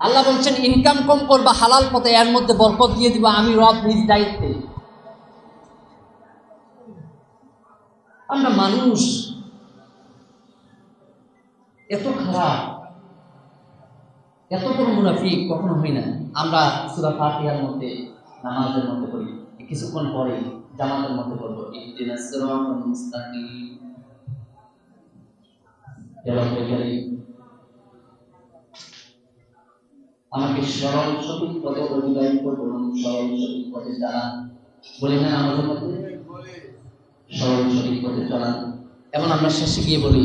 আল্লাহ বলছেন, ইনকাম কম করবা, হালাল পথে, এর মধ্যে বরকত দিয়ে দিব, আমি রব নিজ দায়িত্বে। আমরা মানুষ এত খারাপ, এত বড় মুনাফিক কখনো হই না। আমরা সুরা ফাতিহার মধ্যে, নামাজের মধ্যে করি কিছুক্ষণ পরে জামাতের মধ্যে করব মুস্তাকিম। আমাকে সরল সঠিক পথে অতিবাহিত করুন সরল সঠিক পথে চালান। বলি না আমাদের মধ্যে সরল সঠিক পথে চালান। এবং আমরা শেষে গিয়ে বলি,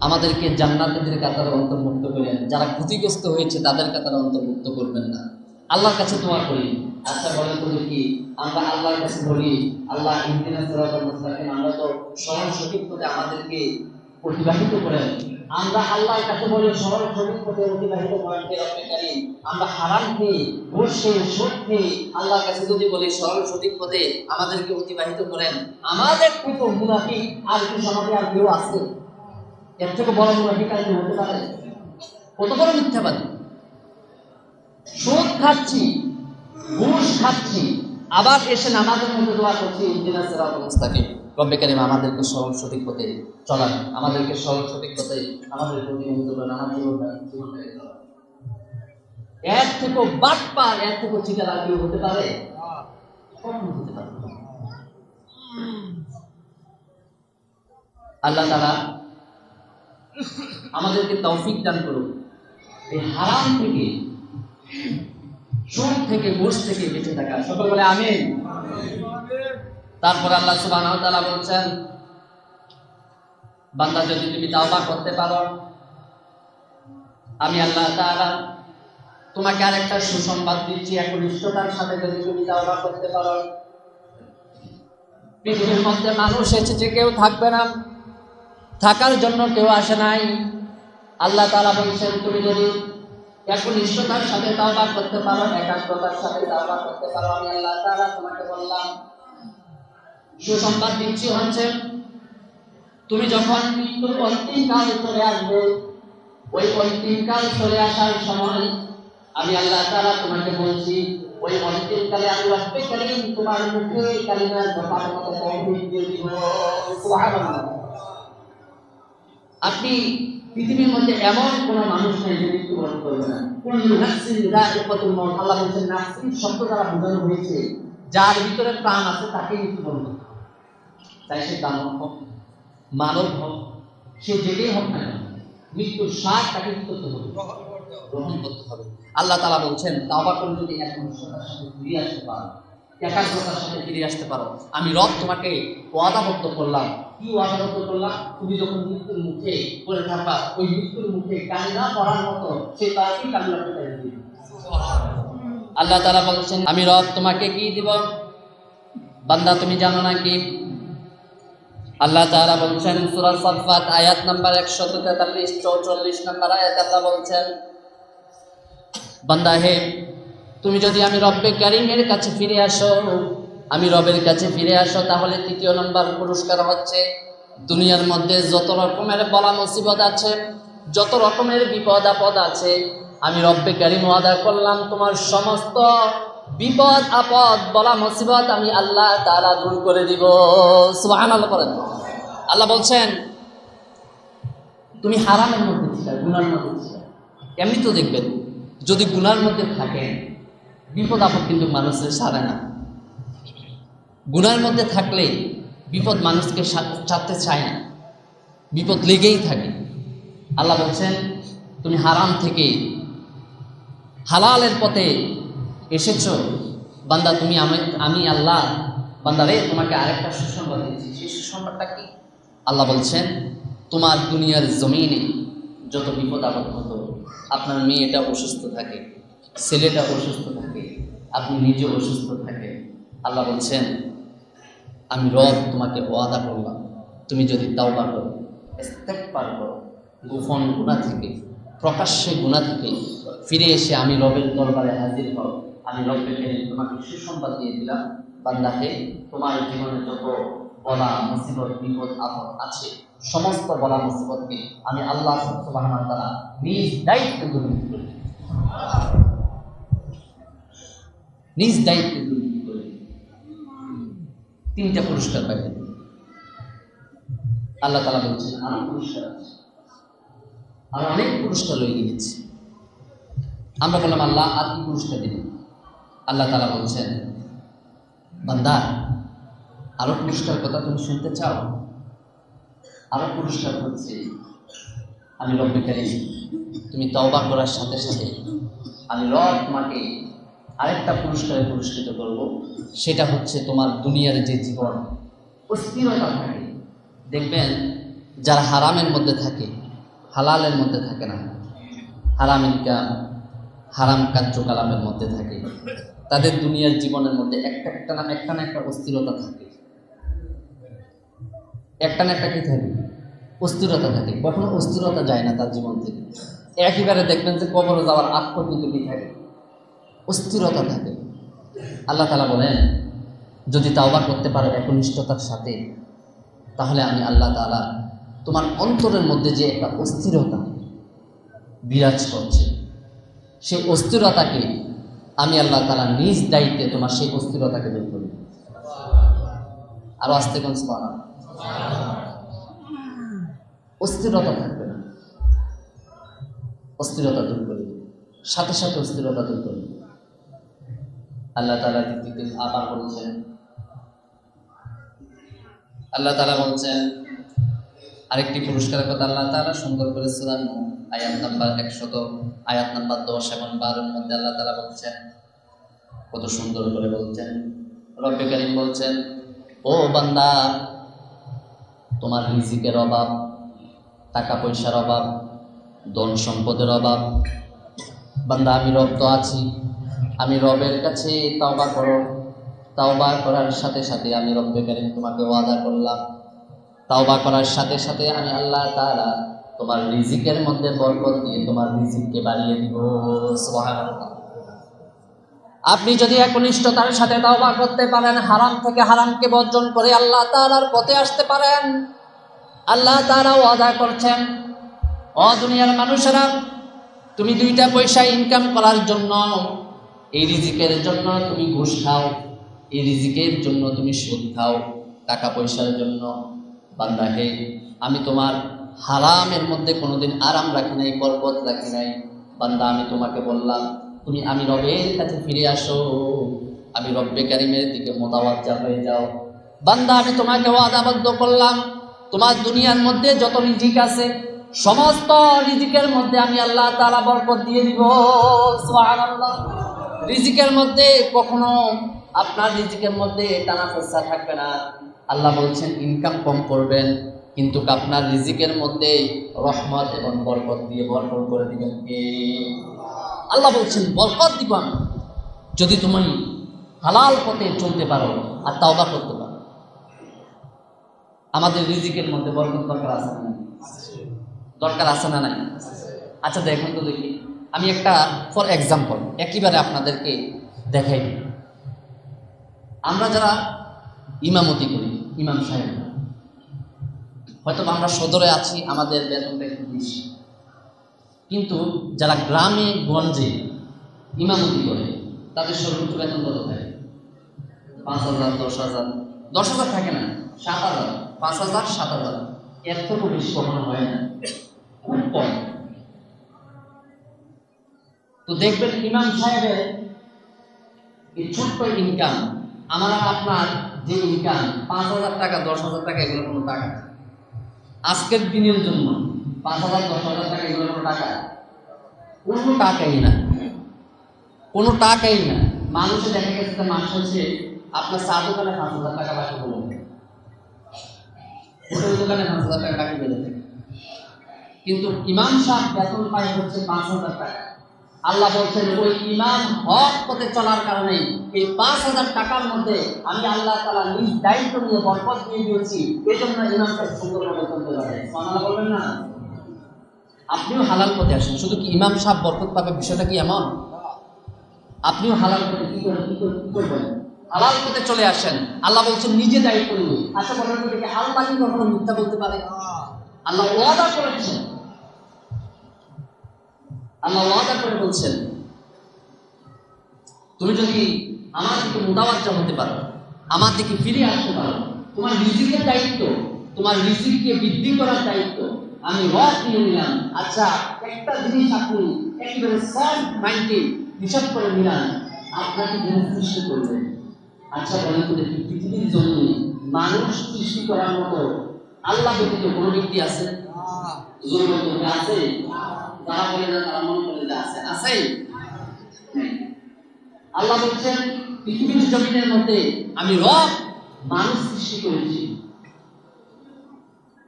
আমাদেরকে জান্নাতের কাতারে অন্তর্ভুক্ত করেন। যারা ক্ষতিগ্রস্ত হয়েছে, তাদের কাতারে অন্তর্ভুক্ত করবেন না। আল্লাহর কাছে দোয়া করি। আচ্ছা বলেন তো কি আমরা আল্লাহর কাছে বলি, আল্লাহ ইন্দিনা আমরা তো সরল সঠিক পথে আমাদেরকে অতিবাহিত করেন। আমরা আল্লাহর কাছে বলি সরল সঠিক পথে অতিবাহিত করেন আমরা হারাম খেয়ে ঘুষ খেয়ে সুদ আল্লাহর কাছে যদি বলি সরল সঠিক পথে আমাদেরকে অতিবাহিত করেন। আমাদের থেকে মুনাফিক আর কি সমাজে আর কেউ আছে। এর থেকে বড় মুনাফিক আর হতে পারে? কত বড় মিথ্যাবাদী? সুদ খাচ্ছি, ঘুষ খাচ্ছি, আবার এসে নামাজের মধ্যে দোয়া করছি ইন্দিনা সিরাতাল মুস্তাকিম রব্বে আমাদেরকে সরল সঠিক পথে চলান। আমাদেরকে সরল সঠিক পথে আমাদের বাট পার হতে পারে। আল্লাহ তারা আমাদেরকে তৌফিক দান করুন এই হারাম থেকে, সুদ থেকে ঘুষ থেকে বেঁচে থাকা। সকল বলে আমিন। তারপর আল্লাহ তাআলা বলছেন, বান্দা, যদি তুমি তাওবা করতে পারো, আমি আল্লাহ তাআলা তোমাকে আরেকটা সুসংবাদ দিচ্ছি, একনিষ্ঠতার সাথে যদি তুমি তাওবা করতে পারো। পৃথিবীর মধ্যে মানুষ এসেছে, কেউ থাকবে না, থাকার জন্য কেউ আসে নাই। আল্লাহ তাআলা বলছেন, তুমি যদি একনিষ্ঠতার সাথে তাওবা করতে পারো, একাগ্রতার সাথে তাওবা করতে পারো, আমি আল্লাহ তাআলা তোমাকে বললাম সুসংবাদ দিচ্ছি হচ্ছে তুমি যখন মৃত্যুর অন্তিম কাল চলে আসবে, ওই অন্তিম কাল চলে আসার সময় আমি আল্লাহ তাআলা তোমাকে বলছি, ওই অন্তিম কালে আমি কারীম তোমার মুখে কালিমা জপার মতো আপনি পৃথিবীর মধ্যে এমন কোন মানুষ নেই যে মৃত্যুবরণ করবে না। মাউত আল্লাহ বলছেন, নাফসিন শব্দ দ্বারা বোঝানো হয়েছে, যার ভিতরে প্রাণ আছে তাকে মৃত্যুবরণ করতে হবে। তাই সে দানব হোক, মানব হোক সে যেটাই হোক না মৃত্যুর স্বাদ তাকে কি করতে হবে? গ্রহণ করতে হবে। আল্লাহ তালা বলছেন, তাওবা করে যদি এক এখন সাথে ফিরে আসতে পারো, একাগ্রতার সাথে ফিরে আসতে পারো। আমি রব তোমাকে ওয়াদাবদ্ধ করলাম। কি ওয়াদাবদ্ধ করলাম? তুমি যখন মৃত্যুর মুখে পড়ে থাকবা, ওই মৃত্যুর মুখে কান্না করার মতো সে তাকে কান্না করতে আল্লাহ তাআলা বলছেন, আমি রব তোমাকে কি দিব? বান্দা, তুমি জানো না কি আল্লাহ তাআলা বলছেন, সূরা সাফফাত আয়াত নাম্বার 143 44 নাম্বার আয়াত আল্লাহ বলছেন, বান্দা হে, তুমি যদি আমি রব্বে কারিমের কাছে ফিরে আসো, আমি রবের কাছে ফিরে আসো, তাহলে তৃতীয় নম্বর পুরস্কার হচ্ছে দুনিয়ার মধ্যে যত রকমের বলা মুসিবত আছে, যত রকমের বিপদ আপদ আছে, আমি রব্বে কারিম ওয়াদা করলাম, তোমার সমস্ত বিপদ, আপদ, বলা মুসিবত আমি আল্লাহ তাআলা দূর করে দিব। সুবহানাল্লাহ করেন আল্লাহ বলছেন, তুমি হারামের মধ্যে গুনার মধ্যে এমনি তো দেখবেন, যদি গুনার মধ্যে থাকে, বিপদ, আপদ কিন্তু মানুষের সারে না। গুনার মধ্যে থাকলে বিপদ মানুষকে ছাড়তে চায় না। বিপদ লেগেই থাকে। আল্লাহ বলছেন, তুমি হারাম থেকে হালালের পথে এসেছ? বান্দা, তুমি আমি আমি আল্লাহ। বান্দারে তোমাকে আরেকটা সুসংবাদ দিয়েছি। সেই সুসংবাদটা কি? আল্লাহ বলছেন, তোমার দুনিয়ার জমিনে যত বিপদ আপদ হতো, আপনার মেয়েটা অসুস্থ থাকে, ছেলেটা অসুস্থ থাকে, আপনি নিজে অসুস্থ থাকে আল্লাহ বলছেন, আমি রব তোমাকে ওয়াদা করলাম। তুমি যদি তাওবা করো, ইস্তেগফার করো, গোপন গুণা থেকে, প্রকাশ্যে গুণা থেকে ফিরে এসে আমি রবের দরবারে হাজির হও আমি রবকে তোমাকে সুসংবাদ দিয়ে দিলাম বান্দাহে তোমার জীবনে যত বলা মুসিবত, বিপদ, আপদ আছে, সমস্ত বলা মুসিবতকে আমি আল্লাহ ওয়া তাআলা নিজ দায়িত্বে দূর করে। নিজ দায়িত্বে দুর্নীতি করে তিনটা পুরস্কার পাইবেন আল্লাহ তালা বলছেন, আরও পুরস্কার আছে। আর অনেক পুরস্কার রয়ে গিয়েছে। আমরা বললাম, আল্লাহ, আর কি পুরস্কার দিবেন? আল্লাহ তালা বলছেন, বান্দা, আরও পুরস্কার কথা তুমি শুনতে চাও? আরও পুরস্কার হচ্ছে আমি রব্বিকারী তুমি তওবা করার সাথে সাথে আমি রব তোমাকে আরেকটা পুরস্কারে পুরস্কৃত করব। সেটা হচ্ছে তোমার দুনিয়ার যে জীবন, অস্থিরতা থাকে। দেখবেন, যারা হারামের মধ্যে থাকে, হালালের মধ্যে থাকে না। হারাম ইনকাম, হারাম কার্যকলাপের মধ্যে থাকে। তাদের দুনিয়ার জীবনের মধ্যে একটা একটা না একটা না একটা অস্থিরতা থাকে। একটা না একটা কি থাকে? অস্থিরতা থাকে। কখনো অস্থিরতা যায় না তার জীবন থেকে। একইবারে দেখবেন যে কবরে যাওয়ার আগ পর্যন্ত কি থাকে? অস্থিরতা থাকে। আল্লাহ তালা বলেন, যদি তাওবা করতে পারো একনিষ্ঠতার সাথে, তাহলে আমি আল্লাহ তালা তোমার অন্তরের মধ্যে যে একটা অস্থিরতা বিরাজ করছে। সেই অস্থিরতাকে আমি আল্লাহ তালা নিজ দায়িত্বে তোমার সেই অস্থিরতাকে দূর করি। আরও আসতে কোন। অস্থিরতা থাকবে না। অস্থিরতা দূর করি। সাথে সাথে অস্থিরতা দূর করি। আল্লাহ তালা দ্বিতীয় আবার বলছেন, আল্লাহ তালা বলছেন, আরেকটি পুরস্কারের কথা আল্লাহ তালা সুন্দর করে সুরান আয়াত নাম্বার একশত, আয়াত নাম্বার দশ এবং বারোর মধ্যে আল্লাহ তালা বলছেন, কত সুন্দর করে বলছেন। রব্বে কারিম বলছেন, ও বান্দা, তোমার রিজিকের অভাব, টাকা পয়সার অভাব, ধন সম্পদের অভাব। বান্দা, আমি রব তো আছি, আমি রবের কাছে তাওবা করো। তাওবা করার সাথে সাথে আমি রব্বে কারিম তোমাকে ওয়াদা করলাম। তাওবা করার সাথে সাথে আমি আল্লাহ তাআলা তোমার রিজিকের মধ্যে বরকত দিয়ে তোমার রিজিককে বাড়িয়ে দিব। আপনি যদি একনিষ্ঠতার সাথে তাওবা করতে পারেন, হারাম থেকে হারামকে বর্জন করে আল্লাহ তাআলার পথে আসতে পারেন। আল্লাহ তাআলা ওয়াদা করছেন, ও দুনিয়ার মানুষেরা, তুমি দুইটা পয়সা ইনকাম করার জন্য, এই রিজিকের জন্য তুমি ঘুষ খাও, এই রিজিকের জন্য তুমি সুদ খাও, টাকা পয়সার জন্য। বান্দা, হে, আমি তোমার হারামের মধ্যে কোনোদিন আরাম রাখি নাই পর্বত রাখি নাই। বান্দা, আমি তোমাকে বললাম, তুমি, আমি রবের কাছে ফিরে আসো। আমি রব্বে কারিমের দিকে মোতাবাজ্জা হয়ে যাও। বান্দা, আমি তোমাকে ওয়াদাবদ্ধ করলাম। তোমার দুনিয়ার মধ্যে যত রিজিক আছে, সমস্ত রিজিকের মধ্যে আমি আল্লাহ তাআলা বরকত দিয়ে দিব। রিজিকের মধ্যে কখনো আপনার রিজিকের মধ্যে টানা ফেসা থাকবে না। আল্লাহ বলছেন ইনকাম কম করবেন। কিন্তু আপনার রিজিকের মধ্যে রহমত এবং বরকত দিয়ে ভরপুর করে দিবেন। কে আল্লাহ বলছেন, বরকত দিব আমি। যদি তুমি হালাল পথে চলতে পারো আর তাওবা করতে পারো। আমাদের রিজিকের মধ্যে বরকত দরকার আছে না দরকার আছে না নাই? আচ্ছা দেখুন তো দেখি। আমি একটা ফর এক্সাম্পল একইবারে আপনাদেরকে দেখাই আমরা যারা ইমামতি করি, ইমাম সাহেব হয়তো আমরা সদরে আছি, আমাদের বেতনটা একটু বেশি কিন্তু যারা গ্রামে গঞ্জে ইমামতি করে, তাদের সর্বোচ্চ বেতন কত থাকে? পাঁচ হাজার, দশ হাজার। দশ হাজার থাকে না, সাত হাজার। পাঁচ হাজার, সাত হাজার। এর থেকেও বেশি কখনো হয় না। খুব কম। তো দেখবেন ইমাম সাহেবের এই ছোট্ট ইনকাম আমার আপনার যে ইনকাম পাঁচ হাজার টাকা, দশ হাজার টাকা, এগুলো কোনো টাকা না। আজকের দিনের জন্য পাঁচ হাজার, দশ হাজার টাকা, এগুলো কোনো টাকা? কোনো টাকাই না। কোনো টাকাই না। মানুষে দেখা গেছে যে মানুষ হচ্ছে আপনার চা দোকানে পাঁচ হাজার টাকা বাকি বলুন হোটেল দোকানে পাঁচ হাজার টাকা বাকি বলে কিন্তু ইমাম সাহেব বেতন পায় হচ্ছে পাঁচ হাজার টাকা। আল্লাহ বলছেন, ওই ইমাম হক পথে চলার কারণে এই পাঁচ হাজার টাকার মধ্যে আমি আল্লাহ তালা নিজ দায়িত্ব নিয়ে বরকত দিয়ে দিয়েছি। এই জন্য ইমাম সাহেব সুন্দরভাবে চলতে পারে। মানা বলবেন না। আপনিও হালাল পথে আসেন। শুধু কি ইমাম সাহেব বরকত পাবে? বিষয়টা কি এমন? আপনিও হালাল পথে কি করবেন? হালাল পথে চলে আসেন। আল্লাহ বলছেন, নিজে দায়িত্ব নিয়ে আচ্ছা বলেন আল্লাহ কি কখনো মিথ্যা বলতে পারে? আল্লাহ ওয়াদা করেছেন। আল্লাহ ওয়াদা করে বলছেন তুমি যদি আমার দিকে মোতাবাজ্জা হতে পারো আমার দিকে ফিরে আসতে পারো তোমার রিজিকের দায়িত্ব তোমার রিজিককে বৃদ্ধি করার দায়িত্ব আমি রব নিয়ে নিলাম। আচ্ছা একটা জিনিস আপনি একেবারে সফট মাইন্ডে হিসাব করে নিলাম আপনাকে যিনি সৃষ্টি করবেন আচ্ছা বলেন তো দেখি পৃথিবীর জন্য মানুষ সৃষ্টি করার মতো আল্লাহ ব্যতীত কোনো ব্যক্তি আছে? আছে? যারা বলে না তারা মনে করে যে আছে আছে। আল্লাহ বলছেন, পৃথিবীর জমিনের মধ্যে আমি রব, মানুষ সৃষ্টি করেছি।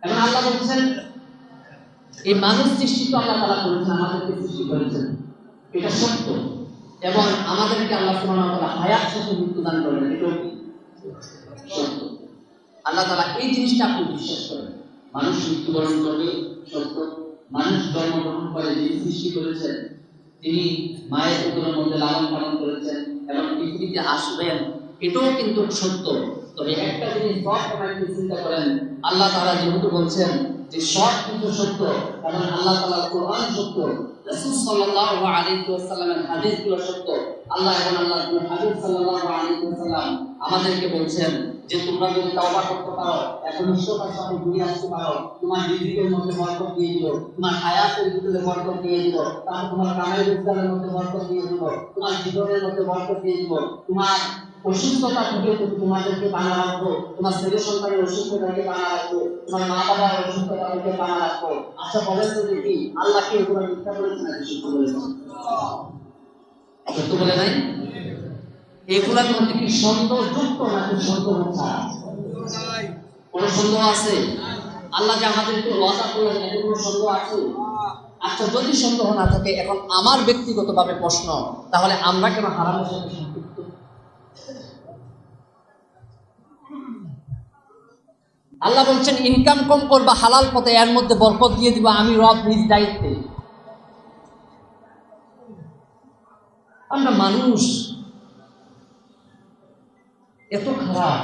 এবং আল্লাহ বলছেন, এই মানুষ সৃষ্টি তো আল্লাহ তারা করেছেন, আমাদেরকে সৃষ্টি করেছেন। এটা সত্য। এবং আমাদেরকে আল্লাহ তাআলা হায়াত সাথে মৃত্যু দান করেন, এটাও সত্য। আল্লাহ তাআলা এই জিনিসটা আপনি বিশ্বাস করেন। মানুষ মৃত্যুবরণ করবে, সত্য। মানুষ জন্মগ্রহণ করে, যিনি সৃষ্টি করেছেন, তিনি মায়ের উদরের মধ্যে লালন পালন করেছেন এবং পৃথিবীতে আসবেন, এটাও কিন্তু সত্য। তবে একটা জিনিস চিন্তা করেন, আল্লাহ তারা যেহেতু বলছেন যে সব কিছু সত্য এবং আল্লাহ তাআলা কোরআন সত্য, রাসূল ওয়াসাল্লামের হাদিসগুলো সত্য। আল্লাহ এবং হাবিব সাল্লাল্লাহু আলাইহি আমাদেরকে বলছেন যে, তোমরা যদি তাওবা করতে পারো এখন ঈশ্বরের সাথে ঘুরে আসতে পারো, তোমার রিজিকের মধ্যে বরকত দিয়ে দিল, তোমার হায়াতের ভিতরে বরকত দিয়ে দিব তারপর তোমার কামাই রোজগারের মধ্যে বরকত দিয়ে দিব তোমার জীবনের মধ্যে বরকত দিয়ে দিব তোমার অসুস্থতা থেকে তুমি তোমাদেরকে বানা রাখব। তোমার ছেলে সন্তানের অসুস্থতা থেকে বানা রাখব। তোমার মা বাবার অসুস্থতা থেকে বানা রাখব। আচ্ছা বলেন তো দেখি, আল্লাহকে এগুলো মিথ্যা বলেছে নাকি সত্য বলেছে? সত্য বলে নাই? এগুলার মধ্যে কি সন্দেহযুক্ত নাকি ছাড়া কোনো সন্দেহ আছে? আল্লাহ যে আমাদেরকে ওয়াদা করলেন কোনো সন্দেহ আছে? আচ্ছা যদি সন্দেহ না থাকে, এখন আমার ব্যক্তিগতভাবে প্রশ্ন, তাহলে আমরা কেন হারামের সাথে আল্লাহ বলছেন, ইনকাম কম করবা, হালাল পথে, এর মধ্যে বরকত দিয়ে দিব, আমি রব নিজ দায়িত্বে। আমরা মানুষ, এত খারাপ,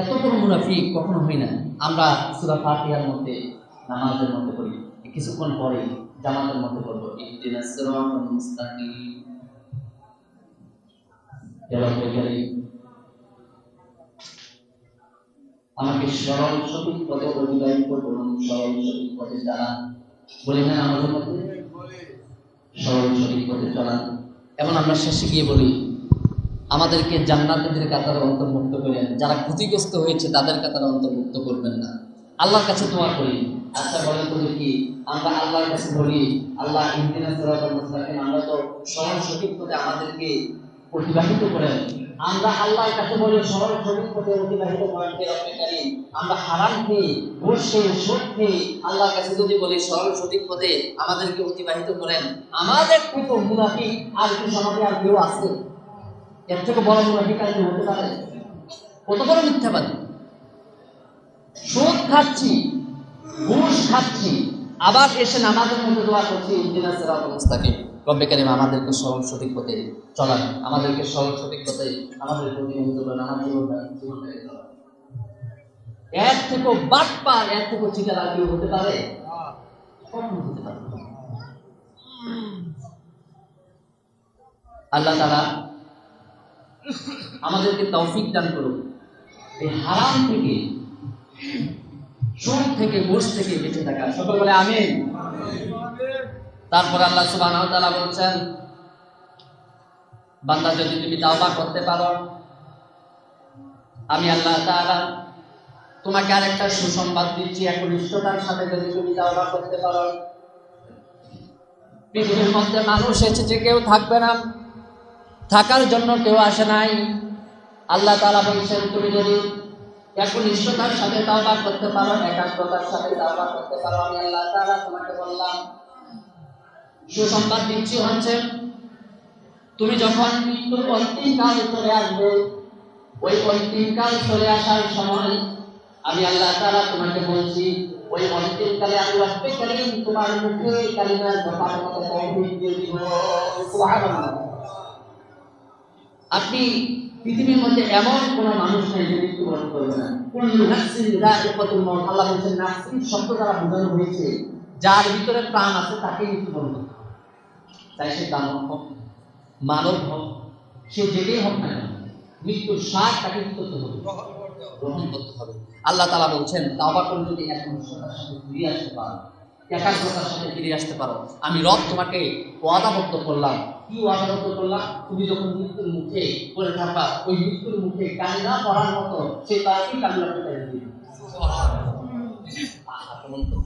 এত বড় মুনাফিক, কখনো হই না। আমরা সুরা ফাতিহার মধ্যে, নামাজের মধ্যে পড়ি, কিছুক্ষণ পরে জামাতের মধ্যে ইহদিনাস মুস্তাকিম। আমাকে সরল সঠিক পথে অভিবাহিত করুন সরল সঠিক পথে চালান বলি না আমাদের মধ্যে সরল সঠিক পথে চলান এবং আমরা শেষে গিয়ে বলি, আমাদেরকে জান্নাতীদের কাতারে অন্তর্ভুক্ত করেন যারা ক্ষতিগ্রস্ত হয়েছে, তাদের কাতারে অন্তর্ভুক্ত করবেন না। আল্লাহর কাছে দোয়া করি। আচ্ছা বলেন তো কি আমরা আল্লাহর কাছে বলি, আল্লাহ ইন্দিনা আমরা তো সরল সঠিক পথে আমাদেরকে অতিবাহিত করেন। আমরা আল্লাহর কাছে বলি সরল সঠিক পথে অতিবাহিত করেন হে রব্বে কারীম আমরা হারাম খেয়ে ঘুষ খেয়ে সুদ আল্লাহর কাছে যদি বলি সরল সঠিক পথে আমাদেরকে অতিবাহিত করেন, আমাদের থেকে মুনাফিক আর কি সমাজে আর কেউ আছে। এর থেকে বড় মুনাফিক আর কেউ হতে পারে? কত বড় মিথ্যাবাদী? সুদ খাচ্ছি, ঘুষ খাচ্ছি, আবার এসে নামাজের মধ্যে দোয়া করছি ইন্দিনা সিরাতাল মুস্তাকিম রব্বে কারীম আমাদেরকে সরল সঠিক পথে চলান। আমাদেরকে সরল সঠিক পথে আমাদের প্রতিনিধিত্ব করেন থেকেও বাদ হতে পারে আল্লাহ তারা আমাদেরকে তৌফিক দান করুন এই হারাম থেকে সুদ থেকে ঘুষ থেকে বেঁচে থাকা। সকল বলে আমিন। তারপর আল্লাহ ওয়া বলছেন, বান্দা যদি তুমি তাওবা করতে পারো, আমি আল্লাহ তাআলা তোমাকে আরেকটা সুসংবাদ দিচ্ছি, একনিষ্ঠতার সাথে যদি তুমি তাওবা করতে পারো। পৃথিবীর মধ্যে মানুষ এসেছে, কেউ থাকবে না, থাকার জন্য কেউ আসে নাই। আল্লাহ তালা বলছেন, তুমি যদি একনিষ্ঠতার সাথে তাওবা করতে পারো, একাগ্রতার সাথে তাওবা করতে পারো, আমি আল্লাহ তাআলা তোমাকে বললাম সুসংবাদ দিচ্ছি হচ্ছে তুমি যখন মৃত্যুর অন্তিম কাল চলে আসবে, ওই অন্তিম কাল চলে আসার সময় আমি আল্লাহ তাআলা তোমাকে বলছি, ওই অন্তিম কালে আমি কারীম তোমার মুখে মতো দিয়ে দিব। আপনি পৃথিবীর মধ্যে এমন কোন মানুষ নেই যে মৃত্যুবরণ করবে না। আল্লাহ বলছেন, নাফসিন শব্দ দ্বারা বোঝানো হয়েছে, যার ভিতরে প্রাণ আছে তাকে মৃত্যুবরণ করতে হবে। তাই সে দানব হোক মানব হোক সে যেটাই হোক না মৃত্যুর স্বাদ তাকে কি করতে হবে গ্রহণ করতে হবে। আল্লাহ তালা বলছেন তাওবা করে যদি একনিষ্ঠতার সাথে ফিরে আসতে পারো একাগ্রতার সাথে ফিরে আসতে পারো। আমি রব তোমাকে ওয়াদাবদ্ধ করলাম কি ওয়াদাবদ্ধ করলাম তুমি যখন মৃত্যুর মুখে পড়ে থাকবা ওই মৃত্যুর মুখে কান্না পড়ার মতো সে তার কি কান্না করতে আক্রমণ করবে।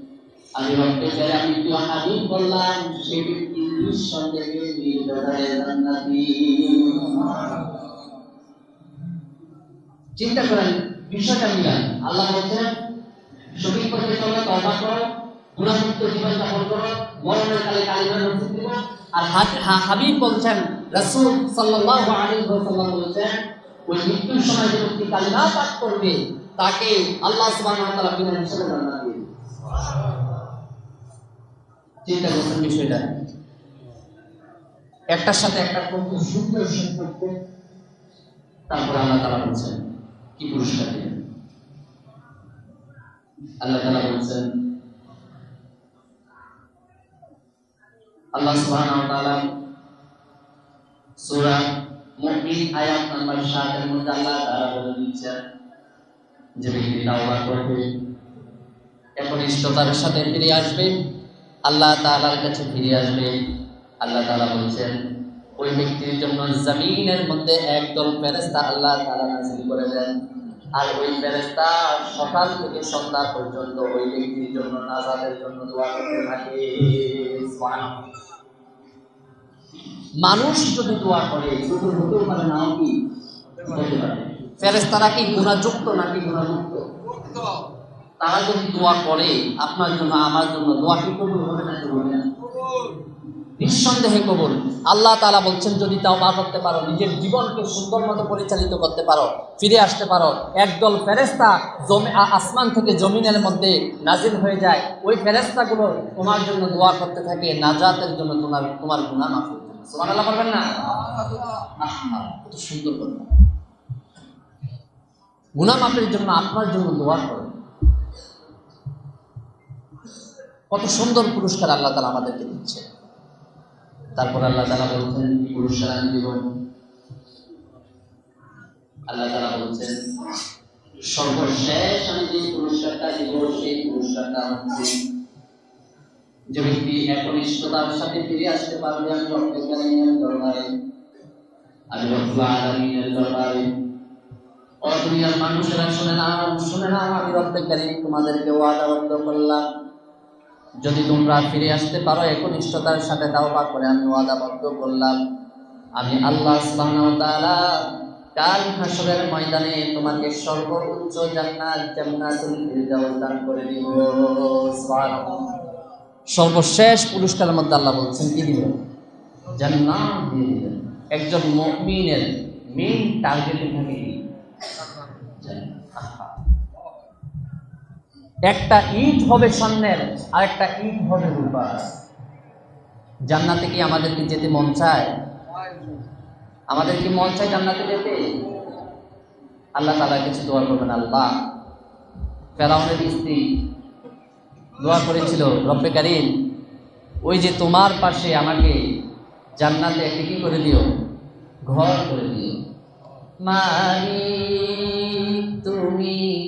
আমি রব্বে করে আমি প্রিয় হাবিব বললাম সে নিঃসন্দেহে চিন্তা করেন, বিষয়টা মিলান আল্লাহ বলছেন, সঠিক পথে চলো, তওবা করো গুনাহমুক্ত জীবন যাপন করো, মরণের কালে কালিমা নসিব দিব আর হাবিব বলছেন, রাসূল সাল্লাল্লাহু আলাইহি ওয়াসাল্লাম বলছেন, ওই মৃত্যুর সময় যে ব্যক্তি কালিমা পাঠ করবে, তাকে আল্লাহ বিনা হিসাবে জান্নাত দিয়ে। চিন্তা করছেন বিষয়টা একটার সাথে একটা কত সুন্দর সম্পর্ক, তারপর আল্লাহ তালা বলছেন, কি পুরস্কার দিবেন আল্লাহ তালা বলছেন, আল্লাহ তাআলা সূরা নাম্বার 7 এর মধ্যে আল্লাহ তাআলা বলে দিচ্ছেন যে ব্যক্তি তাওবা করবে, একনিষ্ঠতার সাথে ফিরে আসবে আল্লাহ তাআলার কাছে ফিরে আসবে। আল্লাহ তাআলা বলছেন, ওই ব্যক্তির জন্য জমিনের মধ্যে একদল ফেরেশতা আল্লাহ তাআলা নাযিল করে দেন। আর ওই ফেরেশতা সকাল থেকে সন্ধ্যা পর্যন্ত ওই ব্যক্তির জন্য নাজাতের জন্য দোয়া করতে থাকে। মানুষ যদি দোয়া করে, শুধু পারে নাও কি? পারে। কি গুণাযুক্ত নাকি গুণামুক্ত? তারা যদি দোয়া করে, আপনার জন্য, আমার জন্য, দোয়া কি কবুল হবে না নিঃসন্দেহে কবুল। আল্লাহ তালা বলছেন, যদি তাও বা করতে পারো, নিজের জীবনকে সুন্দর মতো পরিচালিত করতে পারো, ফিরে আসতে পারো, একদল ফেরেস্তা জমি আসমান থেকে জমিনের মধ্যে নাজিল হয়ে যায়, ওই ফেরেস্তাগুলো তোমার জন্য দোয়া করতে থাকে, নাজাতের জন্য তোমার তোমার গুণা মাফ করতে সুবহানাল্লাহ পারবেন না? সুন্দর কথা। গুনাহ মাফের জন্য আপনার জন্য দোয়া করো। কত সুন্দর পুরস্কার আল্লাহ তালা আমাদেরকে দিচ্ছে। তারপর আল্লাহ তালা বলছেন, পুরস্কার আমি দিব। আল্লাহ তালা বলছেন, সর্বশেষ আমি যে পুরস্কারটা দিব, সেই পুরস্কারটা হচ্ছে যে ব্যক্তি একনিষ্ঠতার সাথে ফিরে আসতে পারবে আমি আলামিনের দরবারে, আমি আলামিনের দরবারে। ও মানুষেরা শুনে নাও শুনে নাও আমি কারিম তোমাদেরকে ওয়াদাবদ্ধ করলাম। যদি তোমরা ফিরে আসতে পারো, একনিষ্ঠতার সাথে তাওবা করে আমি ওয়াদাবদ্ধ করলাম। আমি আল্লাহ তাআলা কাল হাসরের ময়দানে তোমাকে সর্বোচ্চ জান্নাত, জান্নাতুল ফিরদাউস দান করে দিব। সুবহানাল্লাহ। সর্বশেষ পুরস্কারের মধ্যে আল্লাহ বলছেন, কি দিবেন? জান্নাত দিয়ে দিবেন। একজন মুমিনের মেইন টার্গেট থাকে একটা ইট হবে স্বর্ণের আর একটা ইট হবে রূপার। জান্নাতে কি আমাদেরকে যেতে মন চায়? আমাদের কি মন চায় জান্নাতে যেতে? আল্লাহ তালা কিছু দোয়া করবেন, আল্লাহ। ফেরাউনের স্ত্রী দোয়া করেছিল, রব্বে কারিম, ওই যে তোমার পাশে আমাকে জান্নাতে একটি কি করে দিও? ঘর করে দিও। মালিক, তুমি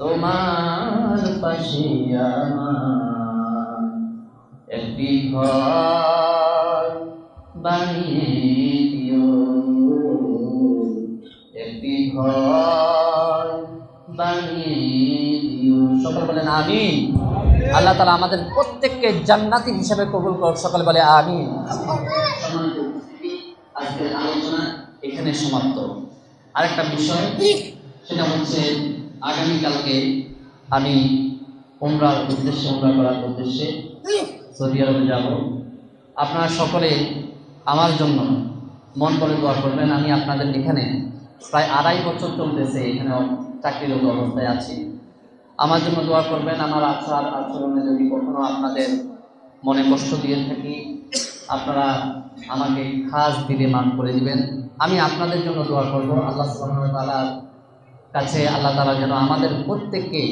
তোমার পাশে আমার। একটি ঘর বানিয়ে দিও। একটি ঘর বানিয়ে দিও। সকল বলেন আমি আল্লাহ তালা আমাদের প্রত্যেককে জান্নাতি হিসেবে কবুল কর সকলে বলে আমি আজকের আলোচনা এখানে সমাপ্ত। আরেকটা বিষয়, সেটা হচ্ছে আগামীকালকে আমি উমরার উদ্দেশ্যে, উমরা করার উদ্দেশ্যে সৌদি আরবে যাব। আপনারা সকলে আমার জন্য মন করে দোয়া করবেন। আমি আপনাদের এখানে প্রায় আড়াই বছর চলতেছে এখানে চাকরিরত অবস্থায় আছি। আমার জন্য দোয়া করবেন। আমার আচার আচরণে যদি কখনো আপনাদের মনে কষ্ট দিয়ে থাকি, আপনারা আমাকে খাস দিলে মান করে দিবেন। আমি আপনাদের জন্য দোয়া করব। আল্লাহ ওয়া তাআলার কাছে আল্লাহ তালা যেন আমাদের প্রত্যেককেই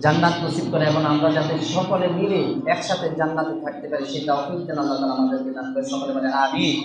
জান্নাত নসিব করে এবং আমরা যাতে সকলে মিলে একসাথে জান্নাতে থাকতে পারি সেটা অফিস যেন আল্লাহ তালা আমাদেরকে দান সকলে মানে আমিন।